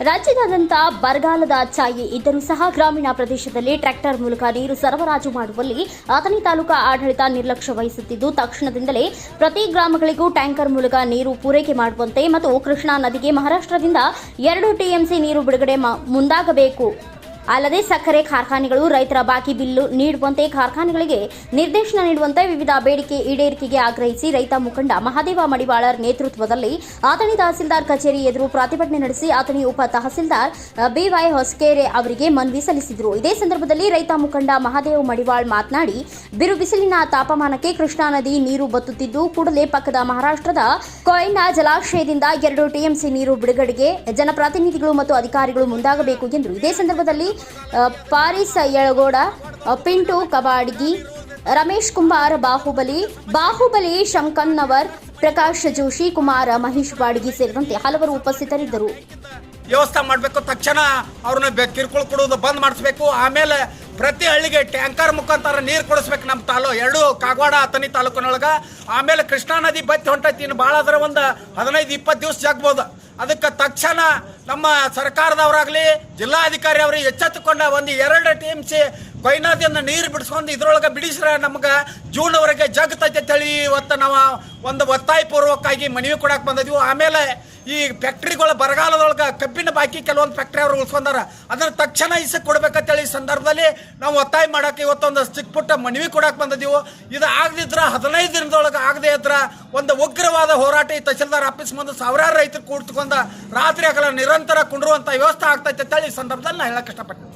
ರಾಜ್ಯದಾದ್ಯಂತ ಬರಗಾಲದ ಛಾಯೆ ಇದ್ದರೂ ಸಹ ಗ್ರಾಮೀಣ ಪ್ರದೇಶದಲ್ಲಿ ಟ್ರ್ಯಾಕ್ಟರ್ ಮೂಲಕ ನೀರು ಸರಬರಾಜು ಮಾಡುವಲ್ಲಿ ಅಥಣಿ ತಾಲೂಕಾ ಆಡಳಿತ ನಿರ್ಲಕ್ಷ್ಯ ವಹಿಸುತ್ತಿದ್ದು, ತಕ್ಷಣದಿಂದಲೇ ಪ್ರತಿ ಗ್ರಾಮಗಳಿಗೂ ಟ್ಯಾಂಕರ್ ಮೂಲಕ ನೀರು ಪೂರೈಕೆ ಮಾಡುವಂತೆ ಮತ್ತು ಕೃಷ್ಣಾ ನದಿಗೆ ಮಹಾರಾಷ್ಟ್ರದಿಂದ ಎರಡು ಟಿಎಂಸಿ ನೀರು ಬಿಡುಗಡೆ ಮುಂದಾಗಬೇಕು. ಅಲ್ಲದೆ ಸಕ್ಕರೆ ಕಾರ್ಖಾನೆಗಳು, ರೈತರ ಬಾಕಿ ಬಿಲ್ಲು ನೀಡುವಂತೆ ಕಾರ್ಖಾನೆಗಳಿಗೆ ನಿರ್ದೇಶನ ನೀಡುವಂತೆ ವಿವಿಧ ಬೇಡಿಕೆ ಈಡೇರಿಕೆಗೆ ಆಗ್ರಹಿಸಿ ರೈತ ಮುಖಂಡ ಮಹಾದೇವ ಮಡಿವಾಳರ್ ನೇತೃತ್ವದಲ್ಲಿ ಆತಣಿ ತಹಸೀಲ್ದಾರ್ ಕಚೇರಿ ಎದುರು ಪ್ರತಿಭಟನೆ ನಡೆಸಿ ಆತಣಿ ಉಪ ತಹಸೀಲ್ದಾರ್ ಬಿವೈ ಹೊಸಕೇರೆ ಅವರಿಗೆ ಮನವಿ ಸಲ್ಲಿಸಿದರು. ಇದೇ ಸಂದರ್ಭದಲ್ಲಿ ರೈತ ಮುಖಂಡ ಮಹಾದೇವ ಮಡಿವಾಳ್ ಮಾತನಾಡಿ ಬಿರು ಬಿಸಿಲಿನ ತಾಪಮಾನಕ್ಕೆ ಕೃಷ್ಣಾ ನದಿ ನೀರು ಬತ್ತುತ್ತಿದ್ದು, ಕೂಡಲೇ ಪಕ್ಕದ ಮಹಾರಾಷ್ಟ್ರದ ಕೊಯ್ನಾ ಜಲಾಶಯದಿಂದ ಎರಡು ಟಿಎಂಸಿ ನೀರು ಬಿಡುಗಡೆಗೆ ಜನಪ್ರತಿನಿಧಿಗಳು ಮತ್ತು ಅಧಿಕಾರಿಗಳು ಮುಂದಾಗಬೇಕು ಎಂದರು ಇದೇ ಸಂದರ್ಭದಲ್ಲಿ ಪಾರಿಸ್ ಯಳಗೋಡ ಪಿಂಟು ಕಬಾಡ್ಗಿ, ರಮೇಶ್ ಕುಮಾರ್ ಬಾಹುಬಲಿ ಬಾಹುಬಲಿ ಶಂಕನ್ನವರ್, ಪ್ರಕಾಶ್ ಜೋಶಿ, ಕುಮಾರ್ ಮಹೇಶ್ ಬಾಡ್ಗಿ ಸೇರಿದಂತೆ ಹಲವರು ಉಪಸ್ಥಿತರಿದ್ದರು. ವ್ಯವಸ್ಥೆ ಮಾಡಬೇಕು, ತಕ್ಷಣ ಅವ್ರನ್ನ ಕಿರುಕುಳ ಕೊಡೋದು ಬಂದ್ ಮಾಡಿಸ್ಬೇಕು, ಆಮೇಲೆ ಪ್ರತಿ ಹಳ್ಳಿಗೆ ಟ್ಯಾಂಕರ್ ಮುಖಾಂತರ ನೀರು ಕೊಡಿಸ್ಬೇಕು ನಮ್ಮ ತಾಲೂ. ಎರಡು ಕಾಗವಾಡ, ಅಥಣಿ ತಾಲೂಕಿನೊಳಗೆ. ಆಮೇಲೆ ಕೃಷ್ಣಾ ನದಿ ಬತ್ತಿ ಹೊಂಟೈತಿ. ಇನ್ನು ಭಾಳ ಆದ್ರೆ ಒಂದು ಹದಿನೈದು, ಇಪ್ಪತ್ತು ದಿವಸ ಜಗ್ಬೋದು. ಅದಕ್ಕೆ ತಕ್ಷಣ ನಮ್ಮ ಸರ್ಕಾರದವರಾಗಲಿ ಜಿಲ್ಲಾಧಿಕಾರಿ ಅವರು ಎಚ್ಚೆತ್ತುಕೊಂಡ ಒಂದು ಎರಡು ಟಿ ಎಂ ಸಿ ಕೊಯ್ನಾದಿಂದ ನೀರು ಬಿಡಿಸ್ಕೊಂಡು ಇದ್ರೊಳಗೆ ಬಿಡಿಸ್ರೆ ನಮ್ಗೆ ಜೂನ್ವರೆಗೆ ಜಗ್ತೈತೆ ತಳಿ. ಇವತ್ತು ನಾವು ಒಂದು ಒತ್ತಾಯಪೂರ್ವಕವಾಗಿ ಮನವಿ ಕೊಡಕ್ಕೆ ಬಂದಿದ್ವಿ. ಆಮೇಲೆ ಈ ಫ್ಯಾಕ್ಟ್ರಿಗಳು ಬರಗಾಲದೊಳಗೆ ಕಬ್ಬಿನ ಬಾಕಿ ಕೆಲವೊಂದು ಫ್ಯಾಕ್ಟ್ರಿ ಅವರು ಉಳಿಸ್ಕೊಂಡಾರ. ಅದನ್ನು ತಕ್ಷಣ ಇಸಕ್ ಕೊಡ್ಬೇಕಂತೇಳಿ ಸಂದರ್ಭದಲ್ಲಿ ನಾವು ಒತ್ತಾಯ ಮಾಡೋಕ್ಕೆ ಇವತ್ತೊಂದು ಚಿಕ್ಕ ಪುಟ್ಟ ಮನವಿ ಕೊಡಕ್ಕೆ ಬಂದಿದ್ದೀವಿ ಇದು ಆಗದಿದ್ರೆ ಹದಿನೈದು ದಿನದೊಳಗೆ ಆಗದೆ ಇದ್ರೆ ಒಂದು ಉಗ್ರವಾದ ಹೋರಾಟ ಈ ತಹಸೀಲ್ದಾರ್ ಆಫೀಸ್ ಮುಂದೆ ಸಾವಿರಾರು ರೈತರು ಕೂಡ್ತುಕೊಂಡ ರಾತ್ರಿ ಹಗಲ ನಿರಂತರ ಕುಂಡ್ರುವಂತ ವ್ಯವಸ್ಥೆ ಆಗ್ತೈತೆ ಅಂತ ಹೇಳಿ ಸಂದರ್ಭದಲ್ಲಿ ನಾ ಹೇಳಕ್ ಇಷ್ಟಪಡ್ತೀನಿ.